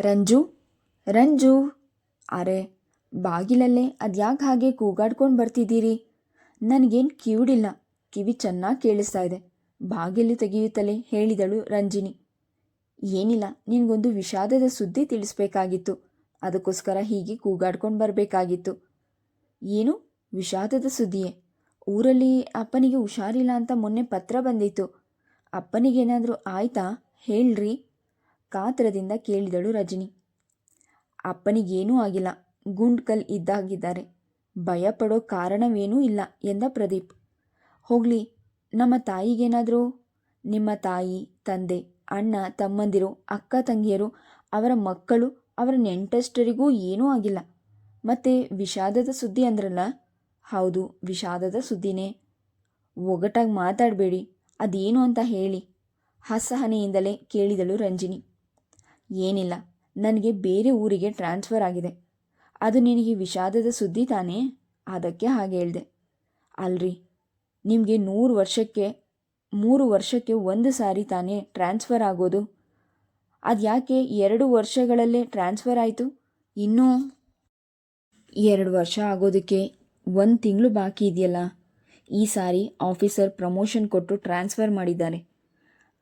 ರಂಜು ರಂಜು. ಅರೆ, ಬಾಗಿಲಲ್ಲೇ ಅದ್ಯಾಕೆ ಹಾಗೆ ಕೂಗಾಡ್ಕೊಂಡು ಬರ್ತಿದ್ದೀರಿ? ನನಗೇನು ಕಿವಿಡಿಲ್ಲ. ಕಿವಿ ಚೆನ್ನಾಗಿ ಕೇಳಿಸ್ತಾ ಇದೆ. ಬಾಗಿಲು ತೆಗೆಯುತ್ತಲೇ ಹೇಳಿದಳು ರಂಜಿನಿ. ಏನಿಲ್ಲ, ನಿನಗೊಂದು ವಿಷಾದದ ಸುದ್ದಿ ತಿಳಿಸ್ಬೇಕಾಗಿತ್ತು. ಅದಕ್ಕೋಸ್ಕರ ಹೀಗೆ ಕೂಗಾಡ್ಕೊಂಡು ಬರಬೇಕಾಗಿತ್ತು. ಏನು? ವಿಷಾದದ ಸುದ್ದಿಯೇ? ಊರಲ್ಲಿ ಅಪ್ಪನಿಗೆ ಹುಷಾರಿಲ್ಲ ಅಂತ ಮೊನ್ನೆ ಪತ್ರ ಬಂದಿತ್ತು. ಅಪ್ಪನಿಗೇನಾದರೂ ಆಯ್ತಾ? ಹೇಳ್ರಿ. ಕಾತರದಿಂದ ಕೇಳಿದಳು ರಜನಿ. ಅಪ್ಪನಿಗೇನೂ ಆಗಿಲ್ಲ. ಗುಂಡ್ಕಲ್ ಇದ್ದಾಗಿದ್ದಾರೆ. ಭಯಪಡೋ ಕಾರಣವೇನೂ ಇಲ್ಲ ಎಂದ ಪ್ರದೀಪ್. ಹೋಗಲಿ, ನಮ್ಮ ತಾಯಿಗೇನಾದರೂ? ನಿಮ್ಮ ತಾಯಿ, ತಂದೆ, ಅಣ್ಣ, ತಮ್ಮಂದಿರು, ಅಕ್ಕ, ತಂಗಿಯರು, ಅವರ ಮಕ್ಕಳು, ಅವರ ನೆಂಟಷ್ಟರಿಗೂ ಏನೂ ಆಗಿಲ್ಲ. ಮತ್ತೆ ವಿಷಾದದ ಸುದ್ದಿ ಅಂದ್ರಲ್ಲ? ಹೌದು, ವಿಷಾದದ ಸುದ್ದಿನೇ. ಒಗಟಾಗಿ ಮಾತಾಡಬೇಡಿ. ಅದೇನು ಅಂತ ಹೇಳಿ. ಹಸಹನೆಯಿಂದಲೇ ಕೇಳಿದಳು ರಂಜಿನಿ. ಏನಿಲ್ಲ. ನನಗೆ ಬೇರೆ ಊರಿಗೆ ಟ್ರಾನ್ಸ್ಫರ್ ಆಗಿದೆ. ಅದು ನಿನಗೆ ವಿಷಾದದ ಸುದ್ದಿ ತಾನೇ? ಅದಕ್ಕೆ ಹಾಗೆ ಹೇಳಿದೆ. ಅಲ್ರಿ, ನಿಮಗೆ ನೂರು ವರ್ಷಕ್ಕೆ, ಮೂರು ವರ್ಷಕ್ಕೆ ಒಂದು ಸಾರಿ ತಾನೇ ಟ್ರಾನ್ಸ್ಫರ್ ಆಗೋದು? ಅದು ಯಾಕೆ ಎರಡು ವರ್ಷಗಳಲ್ಲೇ ಟ್ರಾನ್ಸ್ಫರ್ ಆಯಿತು? ಇನ್ನೂ ಎರಡು ವರ್ಷ ಆಗೋದಕ್ಕೆ ಒಂದು ತಿಂಗಳು ಬಾಕಿ ಇದೆಯಲ್ಲ? ಈ ಸಾರಿ ಆಫೀಸರ್ ಪ್ರಮೋಷನ್ ಕೊಟ್ಟು ಟ್ರಾನ್ಸ್ಫರ್ ಮಾಡಿದ್ದಾರೆ.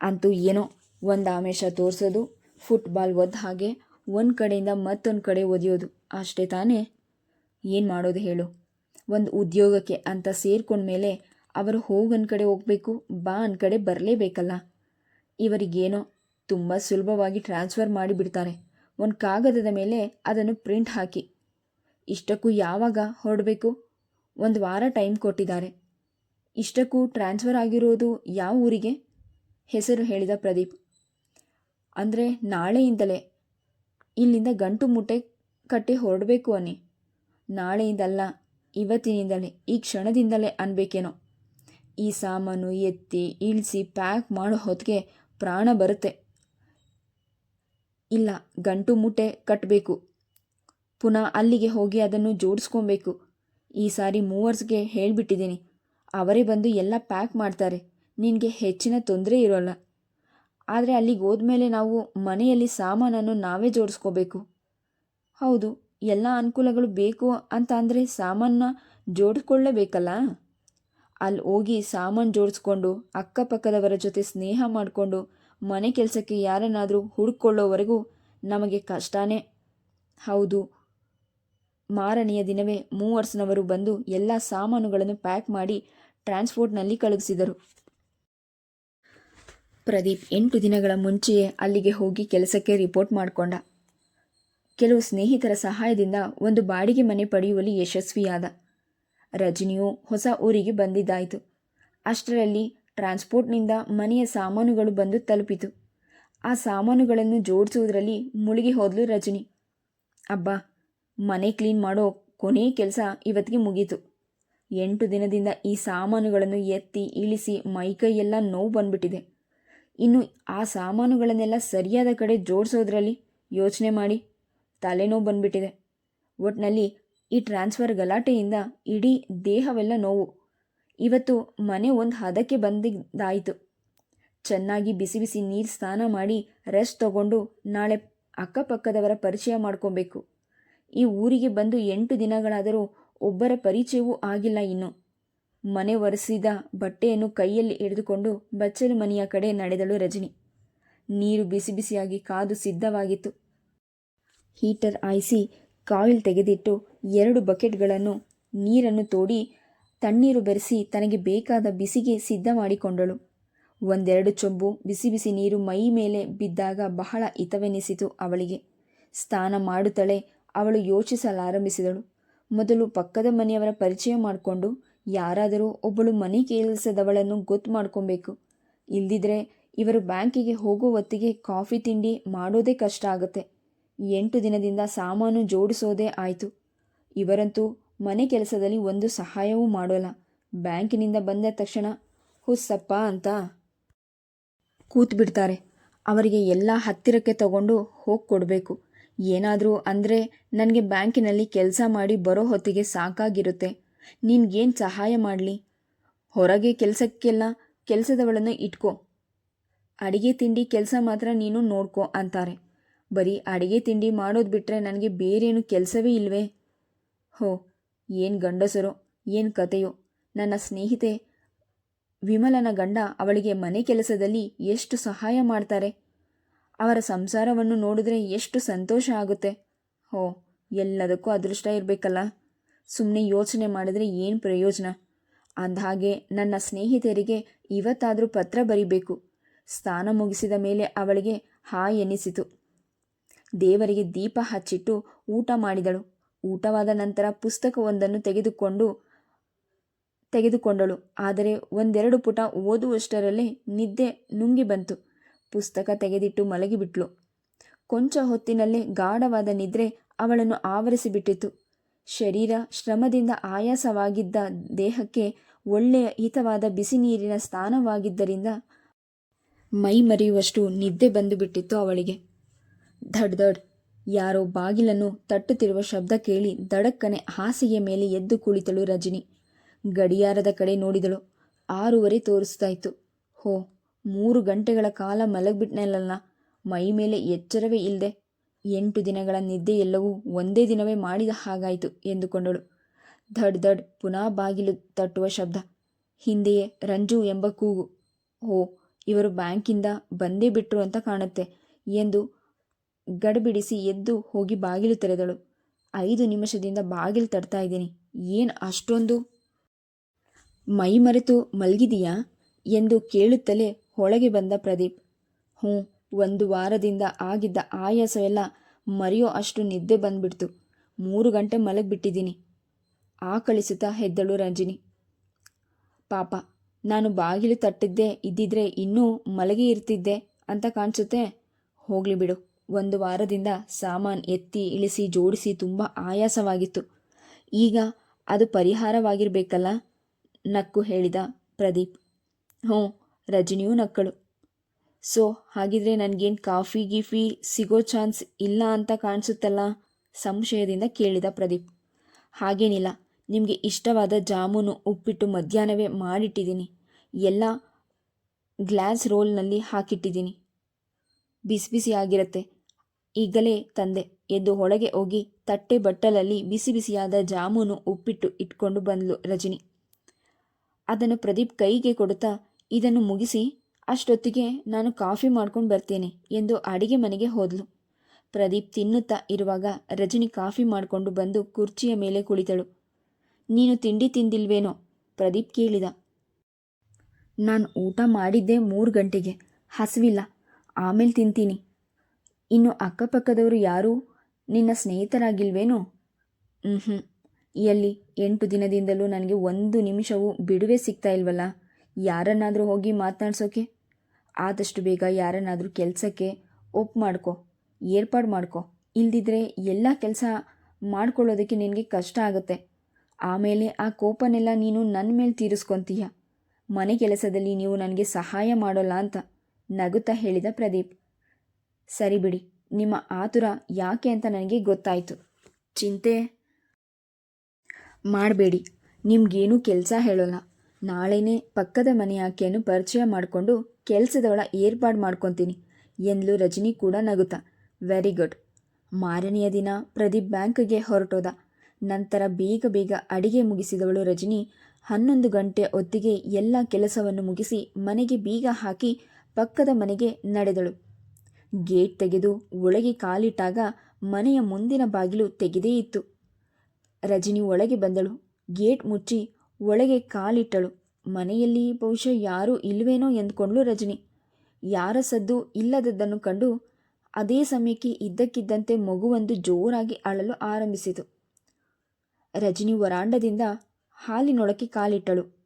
ಅಂತೂ ಏನೋ ಒಂದು ಆಮೇಷ ತೋರಿಸೋದು ಫುಟ್ಬಾಲ್ ಒದ್ದ ಹಾಗೆ ಒಂದು ಕಡೆಯಿಂದ ಮತ್ತೊಂದು ಕಡೆ ಒದೆಯೋದು. ಅಷ್ಟೇ ತಾನೇ? ಏನು ಮಾಡೋದು ಹೇಳು. ಒಂದು ಉದ್ಯೋಗಕ್ಕೆ ಅಂತ ಸೇರ್ಕೊಂಡ್ಮೇಲೆ ಅವರು ಹೋಗನ್ ಕಡೆ ಹೋಗಬೇಕು, ಬಾ ಅನ್ ಕಡೆ ಬರಲೇಬೇಕಲ್ಲ. ಇವರಿಗೇನೋ ತುಂಬ ಸುಲಭವಾಗಿ ಟ್ರಾನ್ಸ್ಫರ್ ಮಾಡಿಬಿಡ್ತಾರೆ. ಒಂದು ಕಾಗದದ ಮೇಲೆ ಅದನ್ನು ಪ್ರಿಂಟ್ ಹಾಕಿ. ಇಷ್ಟಕ್ಕೂ ಯಾವಾಗ ಹೊರಡಬೇಕು? ಒಂದು ವಾರ ಟೈಮ್ ಕೊಟ್ಟಿದ್ದಾರೆ. ಇಷ್ಟಕ್ಕೂ ಟ್ರಾನ್ಸ್ಫರ್ ಆಗಿರೋದು ಯಾವ ಊರಿಗೆ? ಹೆಸರು ಹೇಳಿದ ಪ್ರದೀಪ್. ಅಂದರೆ ನಾಳೆಯಿಂದಲೇ. ಇಲ್ಲಿಂದ ಗಂಟು ಮೂಟೆ ಕಟ್ಟಿ ಹೊರಡಬೇಕು ಅನ್ನಿ. ನಾಳೆಯಿಂದಲ್ಲ, ಇವತ್ತಿನಿಂದಲೇ, ಈ ಕ್ಷಣದಿಂದಲೇ ಅನ್ಬೇಕೇನೋ. ಈ ಸಾಮಾನು ಎತ್ತಿ, ಇಳಿಸಿ, ಪ್ಯಾಕ್ ಮಾಡೋ ಹೊತ್ತಿಗೆ ಪ್ರಾಣ ಬರುತ್ತೆ. ಇಲ್ಲ, ಗಂಟು ಮೂಟೆ ಕಟ್ಟಬೇಕು ಪುನಃ ಅಲ್ಲಿಗೆ ಹೋಗಿ ಅದನ್ನು ಜೋಡಿಸ್ಕೊಬೇಕು. ಈ ಸಾರಿ ಮೂವರ್ಸ್ಗೆ ಹೇಳಿಬಿಟ್ಟಿದ್ದೀನಿ. ಅವರೇ ಬಂದು ಎಲ್ಲ ಪ್ಯಾಕ್ ಮಾಡ್ತಾರೆ. ನಿನಗೆ ಹೆಚ್ಚಿನ ತೊಂದರೆ ಇರೋಲ್ಲ. ಆದರೆ ಅಲ್ಲಿಗೆ ಹೋದ್ಮೇಲೆ ನಾವು ಮನೆಯಲ್ಲಿ ಸಾಮಾನನ್ನು ನಾವೇ ಜೋಡಿಸ್ಕೋಬೇಕು. ಹೌದು, ಎಲ್ಲ ಅನುಕೂಲಗಳು ಬೇಕು ಅಂತ ಅಂದರೆ ಸಾಮಾನ ಜೋಡಿಸ್ಕೊಳ್ಳೇಬೇಕಲ್ಲ ಅಲ್ಲಿ ಹೋಗಿ ಸಾಮಾನು ಜೋಡಿಸ್ಕೊಂಡು, ಅಕ್ಕಪಕ್ಕದವರ ಜೊತೆ ಸ್ನೇಹ ಮಾಡಿಕೊಂಡು, ಮನೆ ಕೆಲಸಕ್ಕೆ ಯಾರನ್ನಾದರೂ ಹುಡುಕೊಳ್ಳೋವರೆಗೂ ನಮಗೆ ಕಷ್ಟನೇ. ಹೌದು, ಮಾರನೆಯ ದಿನವೇ ಮೂವರ್ಸ್ನವರು ಬಂದು ಎಲ್ಲ ಸಾಮಾನುಗಳನ್ನು ಪ್ಯಾಕ್ ಮಾಡಿ ಟ್ರಾನ್ಸ್ಪೋರ್ಟ್ನಲ್ಲಿ ಕಳುಹಿಸಿದರು. ಪ್ರದೀಪ್ ಎಂಟು ದಿನಗಳ ಮುಂಚೆಯೇ ಅಲ್ಲಿಗೆ ಹೋಗಿ ಕೆಲಸಕ್ಕೆ ರಿಪೋರ್ಟ್ ಮಾಡಿಕೊಂಡ. ಕೆಲವು ಸ್ನೇಹಿತರ ಸಹಾಯದಿಂದ ಒಂದು ಬಾಡಿಗೆ ಮನೆ ಪಡೆಯುವಲ್ಲಿ ಯಶಸ್ವಿಯಾದ. ರಜನಿಯು ಹೊಸ ಊರಿಗೆ ಬಂದಿದ್ದಾಯಿತು. ಅಷ್ಟರಲ್ಲಿ ಟ್ರಾನ್ಸ್ಪೋರ್ಟ್ನಿಂದ ಮನೆಯ ಸಾಮಾನುಗಳು ಬಂದು ತಲುಪಿತು. ಆ ಸಾಮಾನುಗಳನ್ನು ಜೋಡಿಸುವುದರಲ್ಲಿ ಮುಳುಗಿ ಹೋದಲು ರಜನಿ. ಅಬ್ಬಾ, ಮನೆ ಕ್ಲೀನ್ ಮಾಡೋ ಕೊನೆ ಕೆಲಸ ಇವತ್ತಿಗೆ ಮುಗೀತು. ಎಂಟು ದಿನದಿಂದ ಈ ಸಾಮಾನುಗಳನ್ನು ಎತ್ತಿ ಇಳಿಸಿ ಮೈಕೈಯೆಲ್ಲ ನೋವು ಬಂದ್ಬಿಟ್ಟಿದೆ. ಇನ್ನು ಆ ಸಾಮಾನುಗಳನ್ನೆಲ್ಲ ಸರಿಯಾದ ಕಡೆ ಜೋಡಿಸೋದ್ರಲ್ಲಿ ಯೋಚನೆ ಮಾಡಿ ತಲೆನೋವು ಬಂದ್ಬಿಟ್ಟಿದೆ. ಒಟ್ಟಿನಲ್ಲಿ ಈ ಟ್ರಾನ್ಸ್ಫರ್ ಗಲಾಟೆಯಿಂದ ಇಡೀ ದೇಹವೆಲ್ಲ ನೋವು. ಇವತ್ತು ಮನೆ ಒಂದು ಹದಕ್ಕೆ ಬಂದಿದ್ದಾಯಿತು. ಚೆನ್ನಾಗಿ ಬಿಸಿ ಬಿಸಿ ನೀರು ಸ್ನಾನ ಮಾಡಿ ರೆಸ್ಟ್ ತಗೊಂಡು ನಾಳೆ ಅಕ್ಕಪಕ್ಕದವರ ಪರಿಚಯ ಮಾಡ್ಕೊಬೇಕು. ಈ ಊರಿಗೆ ಬಂದು ಎಂಟು ದಿನಗಳಾದರೂ ಒಬ್ಬರ ಪರಿಚಯವೂ ಆಗಿಲ್ಲ ಇನ್ನು. ಮನೆ ಒರೆಸಿದ ಬಟ್ಟೆಯನ್ನು ಕೈಯಲ್ಲಿ ಹಿಡಿದುಕೊಂಡು ಬಚ್ಚಲು ಮನೆಯ ಕಡೆ ನಡೆದಳು ರಜನಿ. ನೀರು ಬಿಸಿ ಬಿಸಿಯಾಗಿ ಕಾದು ಸಿದ್ಧವಾಗಿತ್ತು. ಹೀಟರ್ ಆಯಿಸಿ ಕಾಯಿಲ್ ತೆಗೆದಿಟ್ಟು ಎರಡು ಬಕೆಟ್ಗಳನ್ನು, ನೀರನ್ನು ತೋಡಿ ತಣ್ಣೀರು ಬೆರೆಸಿ ತನಗೆ ಬೇಕಾದ ಬಿಸಿಗೆ ಸಿದ್ಧ ಮಾಡಿಕೊಂಡಳು ಒಂದೆರಡು ಚೊಂಬು ಬಿಸಿ ಬಿಸಿ ನೀರು ಮೈ ಮೇಲೆ ಬಿದ್ದಾಗ ಬಹಳ ಹಿತವೆನಿಸಿತು ಅವಳಿಗೆ. ಸ್ನಾನ ಮಾಡುತ್ತಲೇ ಅವಳು ಯೋಚಿಸಲಾರಂಭಿಸಿದಳು. ಮೊದಲು ಪಕ್ಕದ ಮನೆಯವರ ಪರಿಚಯ ಮಾಡಿಕೊಂಡು ಯಾರಾದರೂ ಒಬ್ಬಳು ಮನೆ ಕೆಲಸದವಳನ್ನು ಗೊತ್ತು ಮಾಡ್ಕೊಬೇಕು. ಇಲ್ದಿದ್ರೆ ಇವರು ಬ್ಯಾಂಕಿಗೆ ಹೋಗೋ ಹೊತ್ತಿಗೆ ಕಾಫಿ ತಿಂಡಿ ಮಾಡೋದೇ ಕಷ್ಟ ಆಗುತ್ತೆ. ಎಂಟು ದಿನದಿಂದ ಸಾಮಾನು ಜೋಡಿಸೋದೇ ಆಯಿತು. ಇವರಂತೂ ಮನೆ ಕೆಲಸದಲ್ಲಿ ಒಂದು ಸಹಾಯವೂ ಮಾಡೋಲ್ಲ. ಬ್ಯಾಂಕಿನಿಂದ ಬಂದ ತಕ್ಷಣ, ಹುಸ್ಸಪ್ಪ ಅಂತ ಕೂತ್ಬಿಡ್ತಾರೆ. ಅವರಿಗೆ ಎಲ್ಲ ಹತ್ತಿರಕ್ಕೆ ತಗೊಂಡು ಹೋಗಿ ಕೊಡಬೇಕು. ಏನಾದರೂ ಅಂದರೆ ನನಗೆ ಬ್ಯಾಂಕಿನಲ್ಲಿ ಕೆಲಸ ಮಾಡಿ ಬರೋ ಹೊತ್ತಿಗೆ ಸಾಕಾಗಿರುತ್ತೆ. ನಿನ್ಗೇನು ಸಹಾಯ ಮಾಡಲಿ? ಹೊರಗೆ ಕೆಲಸಕ್ಕೆಲ್ಲ ಕೆಲಸದವಳನ್ನು ಇಟ್ಕೋ. ಅಡಿಗೆ ತಿಂಡಿ ಕೆಲಸ ಮಾತ್ರ ನೀನು ನೋಡ್ಕೋ ಅಂತಾರೆ. ಬರೀ ಅಡಿಗೆ ತಿಂಡಿ ಮಾಡೋದು ಬಿಟ್ಟರೆ ನನಗೆ ಬೇರೇನು ಕೆಲಸವೇ ಇಲ್ವೇ? ಹೋ, ಏನು ಗಂಡಸರು, ಏನು ಕತೆಯೋ. ನನ್ನ ಸ್ನೇಹಿತೆ ವಿಮಲನ ಗಂಡ ಅವಳಿಗೆ ಮನೆ ಕೆಲಸದಲ್ಲಿ ಎಷ್ಟು ಸಹಾಯ ಮಾಡ್ತಾರೆ? ಅವರ ಸಂಸಾರವನ್ನು ನೋಡಿದ್ರೆ ಎಷ್ಟು ಸಂತೋಷ ಆಗುತ್ತೆ? ಹೋ, ಎಲ್ಲದಕ್ಕೂ ಅದೃಷ್ಟ ಇರಬೇಕಲ್ಲ. ಸುಮ್ಮನೆ ಯೋಚನೆ ಮಾಡಿದ್ರೆ ಏನು ಪ್ರಯೋಜನ? ಅಂದಹಾಗೆ ನನ್ನ ಸ್ನೇಹಿತರಿಗೆ ಇವತ್ತಾದರೂ ಪತ್ರ ಬರೀಬೇಕು. ಸ್ನಾನ ಮುಗಿಸಿದ ಮೇಲೆ ಅವಳಿಗೆ ಹಾಯ್ ಎನಿಸಿತು. ದೇವರಿಗೆ ದೀಪ ಹಚ್ಚಿಟ್ಟು ಊಟ ಮಾಡಿದಳು. ಊಟವಾದ ನಂತರ ಪುಸ್ತಕವೊಂದನ್ನು ತೆಗೆದುಕೊಂಡು, ತೆಗೆದುಕೊಂಡಳು. ಆದರೆ ಒಂದೆರಡು ಪುಟ ಓದುವಷ್ಟರಲ್ಲೇ ನಿದ್ದೆ ನುಂಗಿ ಬಂತು. ಪುಸ್ತಕ ತೆಗೆದಿಟ್ಟು ಮಲಗಿಬಿಟ್ಲು. ಕೊಂಚ ಹೊತ್ತಿನಲ್ಲೇ ಗಾಢವಾದ ನಿದ್ರೆ ಅವಳನ್ನು ಆವರಿಸಿಬಿಟ್ಟಿತು ಶರೀರ ಶ್ರಮದಿಂದ ಆಯಾಸವಾಗಿದ್ದ ದೇಹಕ್ಕೆ ಒಳ್ಳೆಯ ಹಿತವಾದ ಬಿಸಿ ನೀರಿನ ಸ್ಥಾನವಾಗಿದ್ದರಿಂದ ಮೈ ಮರೆಯುವಷ್ಟು ನಿದ್ದೆ ಬಂದುಬಿಟ್ಟಿತ್ತು ಅವಳಿಗೆ. ಧಡ್ ಧಡ್, ಯಾರೋ ಬಾಗಿಲನ್ನು ತಟ್ಟುತ್ತಿರುವ ಶಬ್ದ ಕೇಳಿ ದಡಕ್ಕನೆ ಹಾಸಿಗೆ ಮೇಲೆ ಎದ್ದು ಕುಳಿತಳು ರಜನಿ. ಗಡಿಯಾರದ ಕಡೆ ನೋಡಿದಳು. ಆರೂವರೆ ತೋರಿಸ್ತಾ ಇತ್ತು. ಹೋ, ಮೂರು ಗಂಟೆಗಳ ಕಾಲ ಮಲಗಿಬಿಟ್ನಲ್ಲ ಮೈ ಮೇಲೆ ಎಚ್ಚರವೇ ಇಲ್ಲದೆ ಎಂಟು ದಿನಗಳ ನಿದ್ದೆ ಎಲ್ಲವೂ ಒಂದೇ ದಿನವೇ ಮಾಡಿದ ಹಾಗಾಯಿತು ಎಂದುಕೊಂಡಳು. ಧಡ್ ಧಡ್ ಪುನಃ ಬಾಗಿಲು ತಟ್ಟುವ ಶಬ್ದ. ಹಿಂದೆಯೇ ರಂಜು ಎಂಬ ಕೂಗು. ಓ, ಇವರು ಬ್ಯಾಂಕಿಂದ ಬಂದೇ ಬಿಟ್ಟರು ಅಂತ ಕಾಣುತ್ತೆ ಎಂದು ಗಡಬಿಡಿಸಿ ಎದ್ದು ಹೋಗಿ ಬಾಗಿಲು ತೆರೆದಳು. ಐದು ನಿಮಿಷದಿಂದ ಬಾಗಿಲು ತಡ್ತಾ ಇದ್ದೀನಿ. ಏನು ಅಷ್ಟೊಂದು? ಮೈ ಮರೆತು ಮಲಗಿದೀಯಾ? ಎಂದು ಕೇಳುತ್ತಲೇ ಒಳಗೆ ಬಂದ ಪ್ರದೀಪ್. ಹ್ಞೂ ಒಂದು ವಾರದಿಂದ ಆಗಿದ್ದ ಆಯಾಸವೆಲ್ಲ ಮರೆಯೋ ಅಷ್ಟು ನಿದ್ದೆ ಬಂದ್ಬಿಡ್ತು. ಮೂರು ಗಂಟೆ ಮಲಗಿಬಿಟ್ಟಿದ್ದೀನಿ. ಆಕಳಿಸುತ್ತಾ ಹೆದ್ದಳು ರಂಜಿನಿ. ಪಾಪ, ನಾನು ಬಾಗಿಲು ತಟ್ಟಿದ್ದೆ, ಇದ್ದಿದ್ರೆ ಇನ್ನೂ ಮಲಗಿ ಇರ್ತಿದ್ದೆ ಅಂತ ಕಾಣಿಸುತ್ತೆ? ಹೋಗಲಿ ಬಿಡು. ಒಂದು ವಾರದಿಂದ ಸಾಮಾನು ಎತ್ತಿ, ಇಳಿಸಿ, ಜೋಡಿಸಿ ತುಂಬ ಆಯಾಸವಾಗಿತ್ತು. ಈಗ ಅದು ಪರಿಹಾರವಾಗಿರಬೇಕಲ್ಲ? ನಕ್ಕು ಹೇಳಿದ ಪ್ರದೀಪ್. ಹ್ಞೂ, ರಜನಿಯೂ ನಕ್ಕಳು. ಸೊ ಹಾಗಿದ್ರೆ ನನಗೇನು ಕಾಫಿ ಗೀಫಿ ಸಿಗೋ ಚಾನ್ಸ್ ಇಲ್ಲ ಅಂತ ಕಾಣಿಸುತ್ತಲ್ಲ? ಸಂಶಯದಿಂದ ಕೇಳಿದ ಪ್ರದೀಪ್. ಹಾಗೇನಿಲ್ಲ. ನಿಮಗೆ ಇಷ್ಟವಾದ ಜಾಮೂನು, ಉಪ್ಪಿಟ್ಟು ಮಧ್ಯಾಹ್ನವೇ ಮಾಡಿಟ್ಟಿದ್ದೀನಿ. ಎಲ್ಲ ಗ್ಲಾಸ್ ರೋಲ್ನಲ್ಲಿ ಹಾಕಿಟ್ಟಿದ್ದೀನಿ. ಬಿಸಿ ಬಿಸಿ ಆಗಿರುತ್ತೆ. ಈಗಲೇ ತಂದೆ. ಎದ್ದು ಒಳಗೆ ಹೋಗಿ ತಟ್ಟೆ ಬಟ್ಟಲಲ್ಲಿ ಬಿಸಿ ಬಿಸಿಯಾದ ಜಾಮೂನು, ಉಪ್ಪಿಟ್ಟು ಇಟ್ಕೊಂಡು ಬಂದ್ಲು ರಜನಿ. ಅದನ್ನು ಪ್ರದೀಪ್ ಕೈಗೆ ಕೊಡುತ್ತಾ ಇದನ್ನು ಮುಗಿಸಿ ಅಷ್ಟೊತ್ತಿಗೆ ನಾನು ಕಾಫಿ ಮಾಡ್ಕೊಂಡು ಬರ್ತೇನೆ ಎಂದು ಅಡಿಗೆ ಮನೆಗೆ ಹೋದ್ಲು. ಪ್ರದೀಪ್ ತಿನ್ನುತ್ತಾ ಇರುವಾಗ ರಜನಿ ಕಾಫಿ ಮಾಡಿಕೊಂಡು ಬಂದು ಕುರ್ಚಿಯ ಮೇಲೆ ಕುಳಿತಳು. ನೀನು ತಿಂಡಿ ತಿಂದಿಲ್ವೇನೋ? ಪ್ರದೀಪ್ ಕೇಳಿದ. ನಾನು ಊಟ ಮಾಡಿದ್ದೆ ಮೂರು ಗಂಟೆಗೆ. ಹಸಿವಿಲ್ಲ. ಆಮೇಲೆ ತಿಂತೀನಿ. ಇನ್ನು ಅಕ್ಕಪಕ್ಕದವರು ಯಾರೂ? ನಿನ್ನ ಸ್ನೇಹಿತರಾಗಿಲ್ವೇನೋ? ಹ್ಞೂ ಎಲ್ಲಿ? ಎಂಟು ದಿನದಿಂದಲೂ ನನಗೆ ಒಂದು ನಿಮಿಷವೂ ಬಿಡುವೆ ಸಿಗ್ತಾ ಇಲ್ವಲ್ಲ? ಯಾರನ್ನಾದರೂ ಹೋಗಿ ಮಾತನಾಡ್ಸೋಕೆ? ಆದಷ್ಟು ಬೇಗ ಯಾರನ್ನಾದರೂ ಕೆಲಸಕ್ಕೆ ಒಪ್ ಮಾಡ್ಕೊ, ಏರ್ಪಾಡು ಮಾಡ್ಕೊ. ಇಲ್ದಿದ್ರೆ ಎಲ್ಲ ಕೆಲಸ ಮಾಡ್ಕೊಳ್ಳೋದಕ್ಕೆ ನಿನಗೆ ಕಷ್ಟ ಆಗುತ್ತೆ. ಆಮೇಲೆ ಆ ಕೋಪನೆಲ್ಲ ನೀನು ನನ್ನ ಮೇಲೆ ತೀರಿಸ್ಕೊತೀಯ. ಮನೆ ಕೆಲಸದಲ್ಲಿ ನೀವು ನನಗೆ ಸಹಾಯ ಮಾಡೋಲ್ಲ ಅಂತ ನಗುತ್ತಾ ಹೇಳಿದ ಪ್ರದೀಪ್. ಸರಿ ಬಿಡಿ, ನಿಮ್ಮ ಆತುರ ಯಾಕೆ ಅಂತ ನನಗೆ ಗೊತ್ತಾಯಿತು. ಚಿಂತೆ ಮಾಡಬೇಡಿ, ನಿಮ್ಗೇನೂ ಕೆಲಸ ಹೇಳೋಲ್ಲ. ನಾಳೆನೇ ಪಕ್ಕದ ಮನೆ ಆಕೆಯನ್ನು ಪರಿಚಯ ಮಾಡಿಕೊಂಡು ಕೆಲಸದವಳ ಏರ್ಪಾಡು ಮಾಡ್ಕೊತೀನಿ. ಎಂದ್ಲು ರಜನಿ ಕೂಡ ನಗುತ್ತ ವೆರಿ ಗುಡ್. ಮಾರನೆಯ ದಿನ ಪ್ರದೀಪ್ ಬ್ಯಾಂಕ್ಗೆ ಹೊರಟೋದ. ನಂತರ ಬೇಗ ಬೇಗ ಅಡಿಗೆ ಮುಗಿಸಿದವಳು ರಜನಿ. ಹನ್ನೊಂದು ಗಂಟೆ ಹೊತ್ತಿಗೆ ಎಲ್ಲ ಕೆಲಸವನ್ನು ಮುಗಿಸಿ ಮನೆಗೆ ಬೀಗ ಹಾಕಿ ಪಕ್ಕದ ಮನೆಗೆ ನಡೆದಳು. ಗೇಟ್ ತೆಗೆದು ಒಳಗೆ ಕಾಲಿಟ್ಟಾಗ ಮನೆಯ ಮುಂದಿನ ಬಾಗಿಲು ತೆಗೆದೇ ಇತ್ತು. ರಜನಿ ಒಳಗೆ ಬಂದಳು. ಗೇಟ್ ಮುಚ್ಚಿ ಒಳಗೆ ಕಾಲಿಟ್ಟಳು. ಮನೆಯಲ್ಲಿ ಬಹುಶಃ ಯಾರೂ ಇಲ್ವೇನೋ ಎಂದುಕೊಂಡ್ಳು ರಜನಿ. ಯಾರ ಸದ್ದು ಇಲ್ಲದದ್ದನ್ನು ಕಂಡು ಅದೇ ಸಮಯಕ್ಕೆ ಇದ್ದಕ್ಕಿದ್ದಂತೆ ಮಗುವೊಂದು ಜೋರಾಗಿ ಅಳಲು ಆರಂಭಿಸಿತು. ರಜನಿ ವರಾಂಡದಿಂದ ಹಾಲಿನೊಳಕ್ಕೆ ಕಾಲಿಟ್ಟಳು.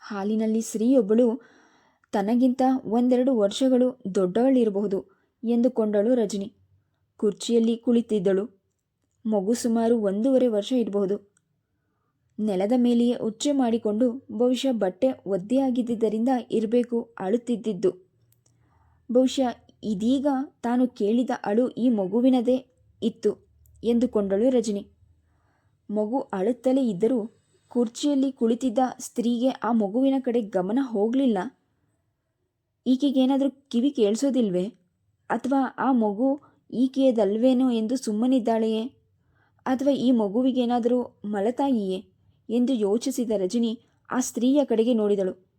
ಹಾಲಿನಲ್ಲಿ ಸ್ತ್ರೀಯೊಬ್ಬಳು, ತನಗಿಂತ ಒಂದೆರಡು ವರ್ಷಗಳು ದೊಡ್ಡವಳಿರಬಹುದು ಎಂದುಕೊಂಡಳು ರಜನಿ. ಕುರ್ಚಿಯಲ್ಲಿ ಕುಳಿತಿದ್ದಳು. ಮಗು ಸುಮಾರು ಒಂದೂವರೆ ವರ್ಷ ಇರಬಹುದು. ನೆಲದ ಮೇಲೆಯೇ ಉಚ್ಚೆ ಮಾಡಿಕೊಂಡು ಬಹುಶಃ ಬಟ್ಟೆ ಒದ್ದೆಯಾಗಿದ್ದರಿಂದ ಇರಬೇಕು ಅಳುತ್ತಿದ್ದಿದ್ದು. ಬಹುಶಃ ಇದೀಗ ತಾನು ಕೇಳಿದ ಅಳು ಈ ಮಗುವಿನದೇ ಇತ್ತು ಎಂದುಕೊಂಡಳು ರಜನಿ. ಮಗು ಅಳುತ್ತಲೇ ಇದ್ದರೂ ಕುರ್ಚಿಯಲ್ಲಿ ಕುಳಿತಿದ್ದ ಸ್ತ್ರೀಗೆ ಆ ಮಗುವಿನ ಕಡೆ ಗಮನ ಹೋಗಲಿಲ್ಲ. ಈಕೆಗೇನಾದರೂ ಕಿವಿ ಕೇಳಿಸೋದಿಲ್ವೇ? ಅಥವಾ ಆ ಮಗು ಈಕೆಯದಲ್ವೇನೋ ಎಂದು ಸುಮ್ಮನಿದ್ದಾಳೆಯೇ? ಅಥವಾ ಈ ಮಗುವಿಗೇನಾದರೂ ಮಲತಾಯಿಯೇ? ಎಂದು ಯೋಚಿಸಿದ ರಜನಿ ಆ ಸ್ತ್ರೀಯ ಕಡೆಗೆ ನೋಡಿದಳು.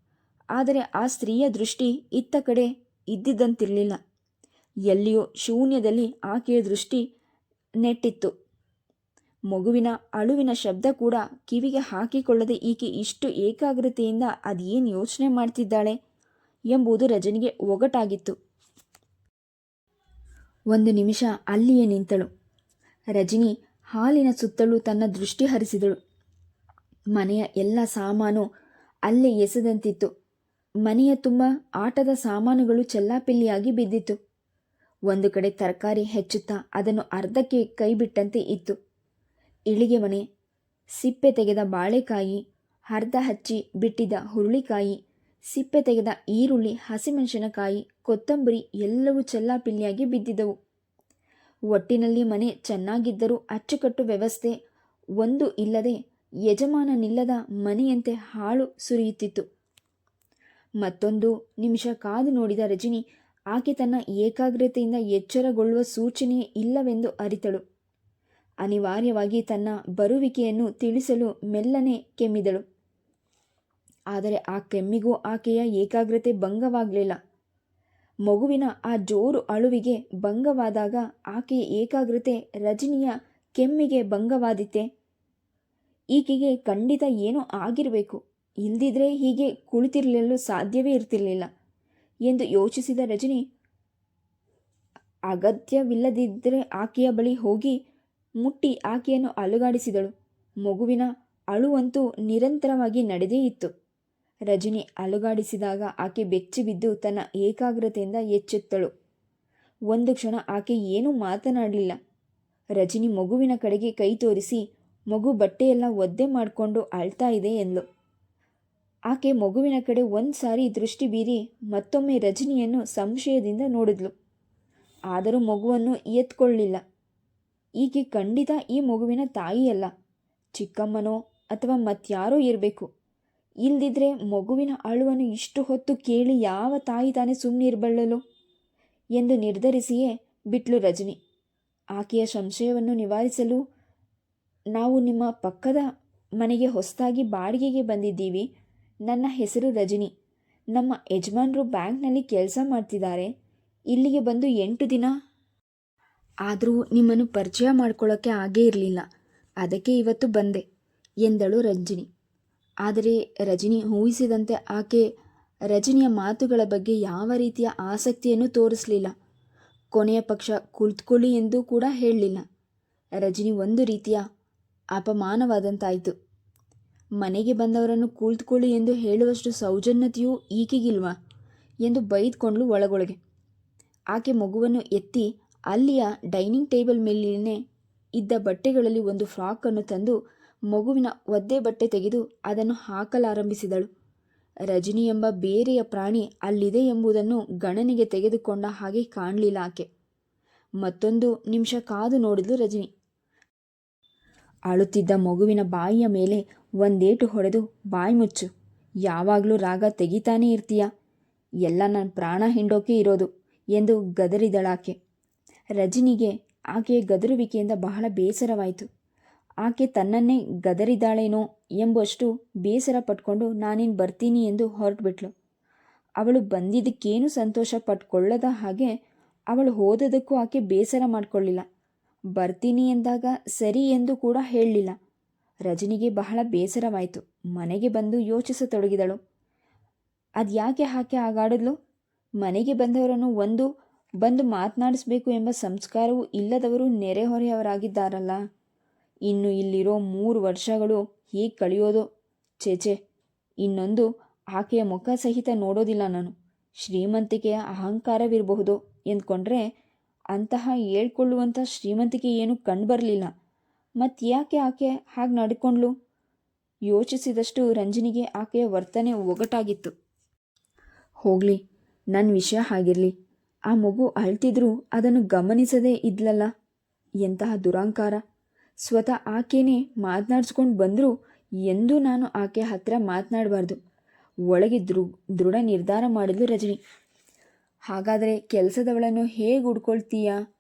ಆದರೆ ಆ ಸ್ತ್ರೀಯ ದೃಷ್ಟಿ ಇತ್ತ ಕಡೆ ಇದ್ದಿದ್ದಂತಿರಲಿಲ್ಲ. ಎಲ್ಲಿಯೋ ಶೂನ್ಯದಲ್ಲಿ ಆಕೆಯ ದೃಷ್ಟಿ ನೆಟ್ಟಿತ್ತು. ಮಗುವಿನ ಅಳುವಿನ ಶಬ್ದ ಕೂಡ ಕಿವಿಗೆ ಹಾಕಿಕೊಳ್ಳದೆ ಈಕೆ ಇಷ್ಟು ಏಕಾಗ್ರತೆಯಿಂದ ಅದೇನು ಯೋಚನೆ ಮಾಡ್ತಿದ್ದಾಳೆ ಎಂಬುದು ರಜನಿಗೆ ಒಗಟಾಗಿತ್ತು. ಒಂದು ನಿಮಿಷ ಅಲ್ಲಿಯೇ ನಿಂತಳು. ರಜನಿ ಹಾಲಿನ ಸುತ್ತಲೂ ತನ್ನ ದೃಷ್ಟಿ ಹರಿಸಿದಳು. ಮನೆಯ ಎಲ್ಲ ಸಾಮಾನು ಅಲ್ಲೇ ಎಸೆದಂತಿತ್ತು. ಮನೆಯ ತುಂಬ ಆಟದ ಸಾಮಾನುಗಳು ಚೆಲ್ಲಾಪಿಲ್ಲಿಯಾಗಿ ಬಿದ್ದಿತ್ತು. ಒಂದು ಕಡೆ ತರಕಾರಿ ಹೆಚ್ಚುತ್ತಾ ಅದನ್ನು ಅರ್ಧಕ್ಕೆ ಕೈಬಿಟ್ಟಂತೆ ಇತ್ತು. ಇಳಿಗೆ ಮನೆ, ಸಿಪ್ಪೆ ತೆಗೆದ ಬಾಳೆಕಾಯಿ, ಅರ್ಧ ಹಚ್ಚಿ ಬಿಟ್ಟಿದ್ದ ಹುರುಳಿಕಾಯಿ, ಸಿಪ್ಪೆ ತೆಗೆದ ಈರುಳ್ಳಿ, ಹಸಿಮೆಣಸಿನಕಾಯಿ, ಕೊತ್ತಂಬರಿ ಎಲ್ಲವೂ ಚೆಲ್ಲಾಪಿಲ್ಲಿಯಾಗಿ ಬಿದ್ದಿದ್ದವು. ಒಟ್ಟಿನಲ್ಲಿ ಮನೆ ಚೆನ್ನಾಗಿದ್ದರೂ ಅಚ್ಚುಕಟ್ಟು ವ್ಯವಸ್ಥೆ ಒಂದು ಇಲ್ಲದೆ ಯಜಮಾನನಿಲ್ಲದ ಮನೆಯಂತೆ ಹಾಳು ಸುರಿಯುತ್ತಿತ್ತು. ಮತ್ತೊಂದು ನಿಮಿಷ ಕಾದು ನೋಡಿದ ರಜನಿ, ಆಕೆ ತನ್ನ ಏಕಾಗ್ರತೆಯಿಂದ ಎಚ್ಚರಗೊಳ್ಳುವ ಸೂಚನೆಯೇ ಇಲ್ಲವೆಂದು ಅರಿತಳು. ಅನಿವಾರ್ಯವಾಗಿ ತನ್ನ ಬರುವಿಕೆಯನ್ನು ತಿಳಿಸಲು ಮೆಲ್ಲನೆ ಕೆಮ್ಮಿದಳು. ಆದರೆ ಆ ಕೆಮ್ಮಿಗೂ ಆಕೆಯ ಏಕಾಗ್ರತೆ ಭಂಗವಾಗಲಿಲ್ಲ. ಮಗುವಿನ ಆ ಜೋರು ಅಳುವಿಗೆ ಭಂಗವಾದಾಗ ಆಕೆಯ ಏಕಾಗ್ರತೆ ರಜನಿಯ ಕೆಮ್ಮಿಗೆ ಭಂಗವಾದಿತ್ತೆ. ಈಕೆಗೆ ಖಂಡಿತ ಏನೋ ಆಗಿರಬೇಕು. ಇಲ್ದಿದ್ರೆ ಹೀಗೆ ಕುಳಿತಿರಲು ಸಾಧ್ಯವೇ ಇರ್ತಿರಲಿಲ್ಲ ಎಂದು ಯೋಚಿಸಿದ ರಜನಿ ಅಗತ್ಯವಿಲ್ಲದಿದ್ದರೆ ಆಕೆಯ ಬಳಿ ಹೋಗಿ ಮುಟ್ಟಿ ಆಕೆಯನ್ನು ಅಲುಗಾಡಿಸಿದಳು. ಮಗುವಿನ ಅಳುವಂತೂ ನಿರಂತರವಾಗಿ ನಡೆದೇ ಇತ್ತು. ರಜನಿ ಅಲುಗಾಡಿಸಿದಾಗ ಆಕೆ ಬೆಚ್ಚಿಬಿದ್ದು ತನ್ನ ಏಕಾಗ್ರತೆಯಿಂದ ಎಚ್ಚೆತ್ತಳು. ಒಂದು ಕ್ಷಣ ಆಕೆ ಏನೂ ಮಾತನಾಡಲಿಲ್ಲ. ರಜನಿ ಮಗುವಿನ ಕಡೆಗೆ ಕೈ ತೋರಿಸಿ ಮಗು ಬಟ್ಟೆಯೆಲ್ಲ ಒದ್ದೆ ಮಾಡಿಕೊಂಡು ಅಳ್ತಾ ಇದೆ ಎಂದ್ಲು. ಆಕೆ ಮಗುವಿನ ಕಡೆ ಒಂದು ಸಾರಿ ದೃಷ್ಟಿ ಬೀರಿ ಮತ್ತೊಮ್ಮೆ ರಜನಿಯನ್ನು ಸಂಶಯದಿಂದ ನೋಡಿದ್ಲು. ಆದರೂ ಮಗುವನ್ನು ಎತ್ಕೊಳ್ಳಿಲ್ಲ. ಈಕೆ ಖಂಡಿತ ಈ ಮಗುವಿನ ತಾಯಿಯಲ್ಲ. ಚಿಕ್ಕಮ್ಮನೋ ಅಥವಾ ಮತ್ಯಾರೋ ಇರಬೇಕು. ಇಲ್ದಿದ್ರೆ ಮಗುವಿನ ಅಳುವನ್ನು ಇಷ್ಟು ಹೊತ್ತು ಕೇಳಿ ಯಾವ ತಾಯಿ ತಾನೇ ಸುಮ್ಮನಿರ್ಬಳ್ಳಲು ಎಂದು ನಿರ್ಧರಿಸಿಯೇ ಬಿಟ್ಲು ರಜನಿ. ಆಕೆಯ ಸಂಶಯವನ್ನು ನಿವಾರಿಸಲು ನಾವು ನಿಮ್ಮ ಪಕ್ಕದ ಮನೆಗೆ ಹೊಸದಾಗಿ ಬಾಡಿಗೆಗೆ ಬಂದಿದ್ದೀವಿ. ನನ್ನ ಹೆಸರು ರಜನಿ. ನಮ್ಮ ಯಜಮಾನರು ಬ್ಯಾಂಕ್ನಲ್ಲಿ ಕೆಲಸ ಮಾಡ್ತಿದ್ದಾರೆ. ಇಲ್ಲಿಗೆ ಬಂದು ಎಂಟು ದಿನ ಆದರೂ ನಿಮ್ಮನ್ನು ಪರಿಚಯ ಮಾಡ್ಕೊಳ್ಳೋಕ್ಕೆ ಆಗೇ ಇರಲಿಲ್ಲ. ಅದಕ್ಕೆ ಇವತ್ತು ಬಂದೆ, ಎಂದಳು ರಂಜಿನಿ. ಆದರೆ ರಜನಿ ಊಹಿಸಿದಂತೆ ಆಕೆ ರಜನಿಯ ಮಾತುಗಳ ಬಗ್ಗೆ ಯಾವ ರೀತಿಯ ಆಸಕ್ತಿಯನ್ನು ತೋರಿಸಲಿಲ್ಲ. ಕೊನೆಯ ಪಕ್ಷ ಕುಳಿತುಕೊಳ್ಳಿ ಎಂದು ಕೂಡ ಹೇಳಲಿಲ್ಲ. ರಜನಿ ಒಂದು ರೀತಿಯ ಅಪಮಾನವಾದಂತಾಯಿತು. ಮನೆಗೆ ಬಂದವರನ್ನು ಕುಳಿತುಕೊಳ್ಳಿ ಎಂದು ಹೇಳುವಷ್ಟು ಸೌಜನ್ಯತೆಯೂ ಈಕೆಗಿಲ್ವಾ ಎಂದು ಬೈದ್ಕೊಂಡ್ಳು ಒಳಗೊಳಗೆ. ಆಕೆ ಮಗುವನ್ನು ಎತ್ತಿ ಅಲ್ಲಿಯ ಡೈನಿಂಗ್ ಟೇಬಲ್ ಮೇಲಿನೇ ಇದ್ದ ಬಟ್ಟೆಗಳಲ್ಲಿ ಒಂದು ಫ್ರಾಕನ್ನು ತಂದು ಮಗುವಿನ ಒದ್ದೆ ಬಟ್ಟೆ ತೆಗೆದು ಅದನ್ನು ಹಾಕಲಾರಂಭಿಸಿದಳು. ರಜನಿ ಎಂಬ ಬೇರೆಯ ಪ್ರಾಣಿ ಅಲ್ಲಿದೆ ಎಂಬುದನ್ನು ಗಣನೆಗೆ ತೆಗೆದುಕೊಂಡ ಹಾಗೆ ಕಾಣಲಿಲ್ಲ ಆಕೆ. ಮತ್ತೊಂದು ನಿಮಿಷ ಕಾದು ನೋಡಿದ್ಲು ರಜನಿ. ಅಳುತ್ತಿದ್ದ ಮಗುವಿನ ಬಾಯಿಯ ಮೇಲೆ ಒಂದೇಟು ಹೊಡೆದು ಬಾಯಿ ಮುಚ್ಚು. ಯಾವಾಗಲೂ ರಾಗ ತೆಗಿತಾನೇ ಇರ್ತೀಯ? ಎಲ್ಲ ನನ್ನ ಪ್ರಾಣ ಹಿಂಡೋಕೆ ಇರೋದು ಎಂದು ಗದರಿದಳಾಕೆ. ರಜನಿಗೆ ಆಕೆಯ ಗದರುವಿಕೆಯಿಂದ ಬಹಳ ಬೇಸರವಾಯಿತು. ಆಕೆ ತನ್ನನ್ನೇ ಗದರಿದಾಳೇನೋ ಎಂಬಷ್ಟು ಬೇಸರ ಪಟ್ಕೊಂಡು ನಾನೇನು ಬರ್ತೀನಿ ಎಂದು ಹೊರಟುಬಿಟ್ಲು. ಅವಳು ಬಂದಿದ್ದಕ್ಕೇನು ಸಂತೋಷ ಪಟ್ಕೊಳ್ಳದ ಹಾಗೆ ಅವಳು ಹೋದದಕ್ಕೂ ಆಕೆ ಬೇಸರ ಮಾಡಿಕೊಳ್ಳಿಲ್ಲ. ಬರ್ತೀನಿ ಎಂದಾಗ ಸರಿ ಎಂದು ಕೂಡ ಹೇಳಲಿಲ್ಲ. ರಜನಿಗೆ ಬಹಳ ಬೇಸರವಾಯಿತು. ಮನೆಗೆ ಬಂದು ಯೋಚಿಸತೊಡಗಿದಳು. ಅದ್ಯಾಕೆ ಆಕೆ ಆಗಾಡಿದ್ಲು? ಮನೆಗೆ ಬಂದವರನ್ನು ಒಂದು ಬಂದು ಮಾತನಾಡಿಸ್ಬೇಕು ಎಂಬ ಸಂಸ್ಕಾರವೂ ಇಲ್ಲದವರು ನೆರೆಹೊರೆಯವರಾಗಿದ್ದಾರಲ್ಲ. ಇನ್ನು ಇಲ್ಲಿರೋ ಮೂರು ವರ್ಷಗಳು ಹೀಗೆ ಕಳೆಯೋದು ಚೇಚೆ ಇನ್ನೊಂದು ಆಕೆಯ ಮುಖ ಸಹಿತ ನೋಡೋದಿಲ್ಲ ನಾನು. ಶ್ರೀಮಂತಿಕೆಯ ಅಹಂಕಾರವಿರಬಹುದು ಎಂದ್ಕೊಂಡ್ರೆ ಅಂತಹ ಹೇಳ್ಕೊಳ್ಳುವಂಥ ಶ್ರೀಮಂತಿಕೆ ಏನೂ ಕಂಡುಬರಲಿಲ್ಲ ಮತ್ತು ಯಾಕೆ ಆಕೆ ಹಾಗೆ ನಡ್ಕೊಂಡ್ಲು? ಯೋಚಿಸಿದಷ್ಟು ರಂಜನಿಗೆ ಆಕೆಯ ವರ್ತನೆ ಒಗಟಾಗಿತ್ತು. ಹೋಗಲಿ ನನ್ನ ವಿಷಯ ಹಾಗಿರಲಿ. ಆ ಮಗು ಅಳ್ತಿದ್ರೂ ಅದನ್ನು ಗಮನಿಸದೇ ಇದ್ಲಲ್ಲ? ಎಂತಹ ದುರಾಂಕಾರ. ಸ್ವತಃ ಆಕೆನೇ ಮಾತನಾಡಿಸ್ಕೊಂಡು ಬಂದರೂ ಎಂದೂ ನಾನು ಆಕೆ ಹತ್ರ ಮಾತನಾಡಬಾರ್ದು. ಒಳಗೆ ದೃ, ದೃಢ ನಿರ್ಧಾರ ಮಾಡಿದ್ಲು ರಜನಿ. ಹಾಗಾದರೆ ಕೆಲಸದವಳನ್ನು ಹೇಗೆ ಹುಡ್ಕೊಳ್ತೀಯಾ?